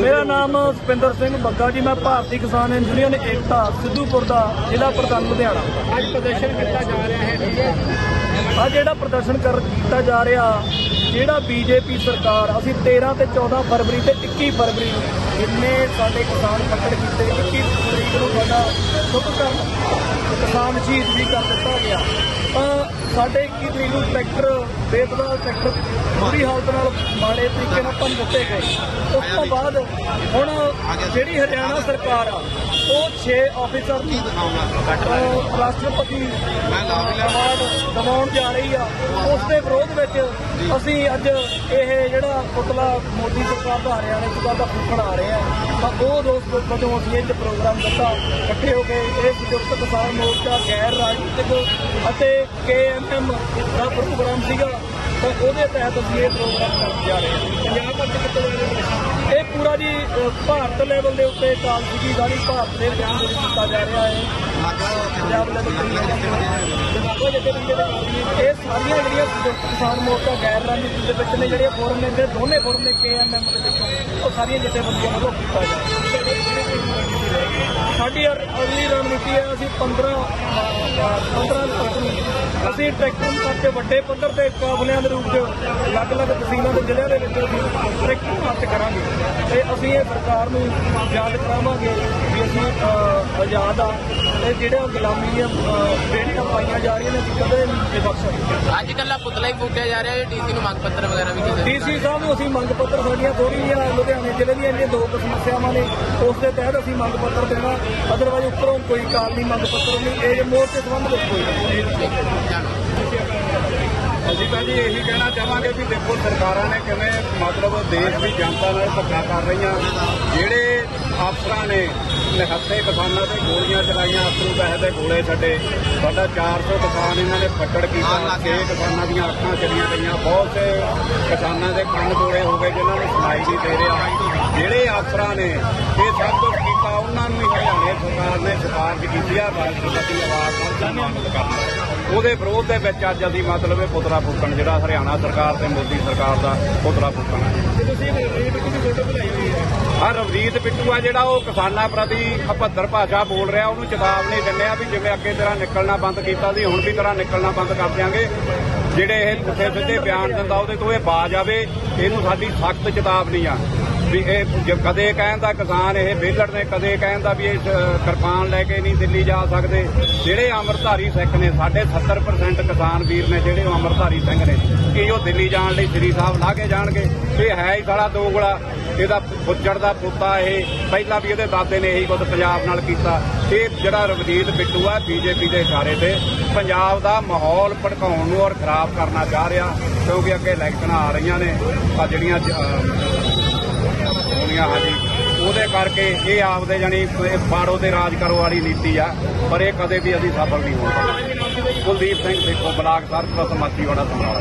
ਮੇਰਾ ਨਾਮ ਸੁਪਿੰਦਰ ਸਿੰਘ ਬੱਗਾ ਜੀ ਮੈਂ ਭਾਰਤੀ ਕਿਸਾਨ ਯੂਨੀਅਨ ਏਕਤਾ ਸਿੱਧੂਪੁਰ ਦਾ ਜ਼ਿਲ੍ਹਾ ਪ੍ਰਧਾਨ ਲੁਧਿਆਣਾ। ਅੱਜ ਪ੍ਰਦਰਸ਼ਨ ਕੀਤਾ ਜਾ ਰਿਹਾ ਹੈ ਆ ਜਿਹੜਾ ਪ੍ਰਦਰਸ਼ਨ ਕਰ ਕੀਤਾ ਜਾ ਰਿਹਾ ਜਿਹੜਾ ਬੀਜੇਪੀ ਸਰਕਾਰ ਅਸੀਂ 13 ਤੇ 14 ਫਰਵਰੀ ਤੇ 21 ਫਰਵਰੀ ਨੂੰ ਜਿੰਨੇ ਸਾਡੇ ਕਿਸਾਨ ਫੱਟੜ ਕੀਤੇ 21 ਤਰੀਕ ਨੂੰ ਸਾਡਾ ਸੁੱਕ ਕਰ ਕਿਸਾਨ ਸ਼ਹੀਦ ਵੀ ਕਰ ਦਿੱਤਾ ਗਿਆ। ਤਾਂ ਸਾਡੇ 21 ਤਰੀਕ ਨੂੰ ਟਰੈਕਟਰ ਬੇਦਵਾ ਟਰੈਕਟਰ ਬੁਰੀ ਹਾਲਤ ਨਾਲ ਮਾੜੇ ਤਰੀਕੇ ਨਾਲ ਭੰਨ ਦਿੱਤੇ ਗਏ। ਉਸ ਤੋਂ ਬਾਅਦ ਹੁਣ ਜਿਹੜੀ ਹਰਿਆਣਾ ਸਰਕਾਰ ਆ, ਉਹ 6 ਆਫੀਸਰ ਦੀ ਅਹ, ਰਾਸ਼ਟਰਪਤੀ ਅਵਾਰਡ ਦਿਵਾਉਣ ਜਾ ਰਹੀ ਆ। ਉਸ ਦੇ ਵਿਰੋਧ ਵਿੱਚ ਅਸੀਂ ਅੱਜ ਇਹ ਜਿਹੜਾ ਪੁਤਲਾ ਮੋਦੀ ਸਰਕਾਰ ਦਾ ਹਰਿਆਣਾ ਸਰਕਾਰ ਦਾ ਫੂਕਣ ਆ ਰਹੇ ਆ। ਤਾਂ ਉਹ ਦੋਸਤ ਵਜੋਂ ਅਸੀਂ ਇਹ ਪ੍ਰੋਗਰਾਮ ਦਿੱਤਾ। ਇਕੱਠੇ ਹੋ ਕੇ ਇਹ ਸੰਯੁਕਤ ਕਿਸਾਨ ਮੋਰਚਾ, ਗੈਰ ਰਾਜਨੀਤਿਕ ਅਤੇ ਕੇਐਮਐਮ ਦਾ ਪ੍ਰੋਗਰਾਮ ਸੀਗਾ, ਤਾਂ ਉਹਦੇ ਤਹਿਤ ਅਸੀਂ ਇਹ ਪ੍ਰੋਗਰਾਮ ਕਰਨ ਜਾ ਰਹੇ ਹਾਂ। ਪੰਜਾਬ ਭਰ ਚ ਇਹ ਪੂਰਾ ਜੀ ਭਾਰਤ ਲੈਵਲ ਦੇ ਉੱਤੇ ਕਾਲ ਸੀਗੀ ਭਾਰਤ ਦੇ ਵਿਆਹ ਦੇ ਵਿੱਚ ਕੀਤਾ ਜਾ ਰਿਹਾ ਹੈ। ਪੰਜਾਬ ਲੈਵਲ ਤੇ ਜਨਾਬਾ ਜਿੱਤੇ ਬੰਦੇ ਦੇ ਇਹ ਸਾਰੀਆਂ ਜਿਹੜੀਆਂ ਸੰਯੁਕਤ ਕਿਸਾਨ ਮੋਰਚਾ, ਗੈਰ ਰਾਜਨੀਤਿਕ ਦੇ ਵਿੱਚ ਨੇ, ਜਿਹੜੇ ਫੋਰਮ ਨੇ, ਦੋਨੇ ਫੋਰਮ ਨੇ ਕੇਐਮਐਮ ਦੇ ਵਿੱਚ ਉਹ ਸਾਰੀਆਂ ਜਥੇਬੰਦੀਆਂ ਵੱਲੋਂ ਕੀਤਾ ਜਾ ਰਿਹਾ ਸਾਡੀ ਅਗਲੀ ਰਣਨੀਤੀ ਹੈ ਅਸੀਂ 15 ਅ, 15 ਤੱਕ ਅਸੀਂ ਟਰੈਕਟਰ ਕਰਕੇ ਵੱਡੇ ਪੱਧਰ ਤੇ ਕਾਫਲਿਆਂ ਦੇ ਰੂਪ 'ਚ ਅਲੱਗ-ਅਲੱਗ ਤਹਿਸੀਲਾਂ ਦੇ ਜ਼ਿਲ੍ਹਿਆਂ ਦੇ ਵਿੱਚ ਅਸੀਂ ਟਰੈਕਟਰ ਮਾਰਚ ਕਰਾਂਗੇ। ਤੇ ਅਸੀਂ ਇਹ ਸਰਕਾਰ ਨੂੰ ਯਾਦ ਕਰਾਵਾਂਗੇ ਵੀ ਅਸੀਂ ਆਜ਼ਾਦ ਆ। ਤੇ ਜਿਹੜੇ ਗੁਲਾਮੀ ਦੀਆਂ ਬੇੜੀਆਂ ਪਾਈਆਂ ਜਾ ਰਹੀਆਂ ਨੇ ਅਸੀਂ ਕਦੇ ਨਹੀਂ ਬਖਸ਼ ਸਕਦੇ। ਅੱਜ ਕੱਲ੍ਹ ਪੁਤਲਾ ਹੀ ਫੂਕਿਆ ਜਾ ਰਿਹਾ ਹੈ ਡੀਸੀ ਨੂੰ ਮੰਗ ਪੱਤਰ ਵਗੈਰਾ ਵੀ ਕਿਸੇ ਡੀਸੀ ਸਾਹਿਬ ਨੂੰ ਅਸੀਂ ਮੰਗ ਪੱਤਰ ਸਾਡੀਆਂ ਥੋੜੀ ਜਿਹੀਆਂ ਲੁਧਿਆਣੇ ਜ਼ਿਲ੍ਹੇ ਦੀਆਂ ਇੰਨੀਆਂ ਦੋ ਸਮੱਸਿਆਵਾਂ ਨੇ ਉਸ ਦੇ ਤਹਿਤ ਅਸੀਂ ਮੰਗ ਪੱਤਰ ਦੇਣਾ। ਅਦਰਵਾਈਜ਼ ਉੱਪਰੋਂ ਕੋਈ ਕਾਰਨੀ ਮੰਗ ਪੱਤਰ ਨਹੀਂ, ਇਹ ਮੋਰਚੇ ਸੰਬੰਧ ਵਿੱਚ ਕੋਈ ਅਸੀਂ ਤਾਂ ਜੀ ਇਹੀ ਕਹਿਣਾ ਚਾਹਾਂਗੇ ਵੀ ਦੇਖੋ ਸਰਕਾਰਾਂ ਨੇ ਕਿਵੇਂ ਮਤਲਬ ਦੇਸ਼ ਦੀ ਜਨਤਾ ਨਾਲ ਧੱਕਾ ਕਰ ਰਹੀਆਂ। ਜਿਹੜੇ ਅਫਸਰਾਂ ਨੇ ਨਿਹੱਥੇ ਕਿਸਾਨਾਂ ਤੇ ਗੋਲੀਆਂ ਚਲਾਈਆਂ ਅਸਰੂ ਪੈਸੇ ਦੇ ਗੋਲੇ ਛੱਡੇ। ਸਾਡਾ 400 ਕਿਸਾਨ ਇਹਨਾਂ ਨੇ ਫੱਟੜ ਕੀਤਾ। ਛੇ ਕਿਸਾਨਾਂ ਦੀਆਂ ਅੱਖਾਂ ਚਲੀਆਂ ਗਈਆਂ ਬਹੁਤ ਸੇ ਕਿਸਾਨਾਂ ਦੇ ਕੰਨ ਦੋੜੇ ਹੋ ਗਏ ਜਿਨ੍ਹਾਂ ਨੂੰ ਸੁਣਾਈ ਨਹੀਂ ਦੇ ਰਿਹਾ। ਜਿਹੜੇ ਅਫਸਰਾਂ ਨੇ ਇਹ ਸਭ ਕੁਝ ਕੀਤਾ ਉਹਨਾਂ ਨੂੰ ਹੀ ਹਰਿਆਣੇ ਸਰਕਾਰ ਨੇ ਸਿਫਾਰਿਸ਼ ਕੀਤੀ ਆ। ਰਾਸ਼ਟਰਪਤੀ ਆਵਾਜ਼ ਨਾਲ ਸਨਮਾਨਿਤ ਕਰਨਾ ਉਹਦੇ ਵਿਰੋਧ ਦੇ ਵਿੱਚ ਅੱਜ ਅਸੀਂ ਮਤਲਬ ਇਹ ਪੁਤਲਾ ਫੂਕਣ ਜਿਹੜਾ ਹਰਿਆਣਾ ਸਰਕਾਰ ਤੇ ਮੋਦੀ ਸਰਕਾਰ ਦਾ ਪੁਤਲਾ ਫੂਕਣ। ਹੈ ਤੁਸੀਂ ਰੇਟ ਦੀ ਫੋਟੋ ਬਣਾਈ ਹੋਈ ਹੈ। ਆ ਰਵਨੀਤ ਬਿੱਟੂ ਆ ਜਿਹੜਾ ਉਹ ਕਿਸਾਨਾਂ ਪ੍ਰਤੀ ਅਭੱਦਰ ਭਾਸ਼ਾ ਬੋਲ ਰਿਹਾ ਉਹਨੂੰ ਚੇਤਾਵਨੀ ਦਿੰਦੇ ਆ ਵੀ ਜਿਵੇਂ ਅੱਗੇ ਤਰ੍ਹਾਂ ਨਿਕਲਣਾ ਬੰਦ ਕੀਤਾ ਸੀ ਹੁਣ ਵੀ ਤਰ੍ਹਾਂ ਨਿਕਲਣਾ ਬੰਦ ਕਰ ਦਿਆਂਗੇ। ਜਿਹੜੇ ਇਹ ਪੁੱਠੇ ਸਿੱਧੇ ਬਿਆਨ ਦਿੰਦਾ ਉਹਦੇ ਤੋਂ ਇਹ ਬਾਜ ਆਵੇ ਇਹਨੂੰ ਸਾਡੀ ਸਖਤ ਚੇਤਾਵਨੀ ਆ। ਵੀ ਇਹ ਜੇ ਕਦੇ ਕਹਿੰਦਾ ਕਿਸਾਨ ਇਹ ਵਿਹਲੜ ਨੇ, ਕਦੇ ਕਹਿੰਦਾ ਵੀ ਇਹ ਕਿਰਪਾਨ ਲੈ ਕੇ ਨਹੀਂ ਦਿੱਲੀ ਜਾ ਸਕਦੇ। ਜਿਹੜੇ ਅੰਮ੍ਰਿਤਧਾਰੀ ਸਿੱਖ ਨੇ, ਸਾਡੇ 70% ਕਿਸਾਨ ਵੀਰ ਨੇ ਜਿਹੜੇ ਉਹ ਅੰਮ੍ਰਿਤਧਾਰੀ ਸਿੰਘ ਨੇ, ਕਿ ਉਹ ਦਿੱਲੀ ਜਾਣ ਲਈ ਸ੍ਰੀ ਸਾਹਿਬ ਲਾ ਕੇ ਜਾਣਗੇ। ਇਹ ਹੈ ਹੀ ਸਾਲਾ ਦੋਗਲਾ, ਇਹਦਾ ਫੁੱਜੜ ਦਾ ਪੁੱਤਾ ਇਹ, ਪਹਿਲਾਂ ਵੀ ਇਹਦੇ ਦਾਦੇ ਨੇ ਇਹੀ ਕੁਝ ਪੰਜਾਬ ਨਾਲ ਕੀਤਾ। ਇਹ ਜਿਹੜਾ ਰਵਨੀਤ ਬਿੱਟੂ ਆ, ਬੀਜੇਪੀ ਦੇ ਇਸ਼ਾਰੇ ਤੇ, ਪੰਜਾਬ ਦਾ ਮਾਹੌਲ ਭੜਕਾਉਣ ਨੂੰ ਔਰ ਖਰਾਬ ਕਰਨਾ ਚਾਹ ਰਿਹਾ, ਕਿਉਂਕਿ ਅੱਗੇ ਇਲੈਕਸ਼ਨਾਂ ਆ ਰਹੀਆਂ ਨੇ, ਆ ਜਿਹੜੀਆਂ ਜ- ਅਹ ਹਾਂਜੀ ਉਹਦੇ ਕਰਕੇ ਇਹ ਆਪਦੇ ਜਾਨੀ ਪਾੜੋ ਬਾੜੋ ਦੇ ਰਾਜ ਕਰੋ ਵਾਲੀ ਨੀਤੀ ਆ, ਪਰ ਇਹ ਕਦੇ ਵੀ ਅਸੀਂ ਸਫਲ ਨਹੀਂ ਹੋ ਸਕਦੇ ਕੁਲਦੀਪ ਸਿੰਘ ਦੇਖੋ, ਬਲਾਕ ਸਰਪ੍ਰਸਤ ਮਾਤੀ ਵਾਲਾ ਸਮਰਾਲਾ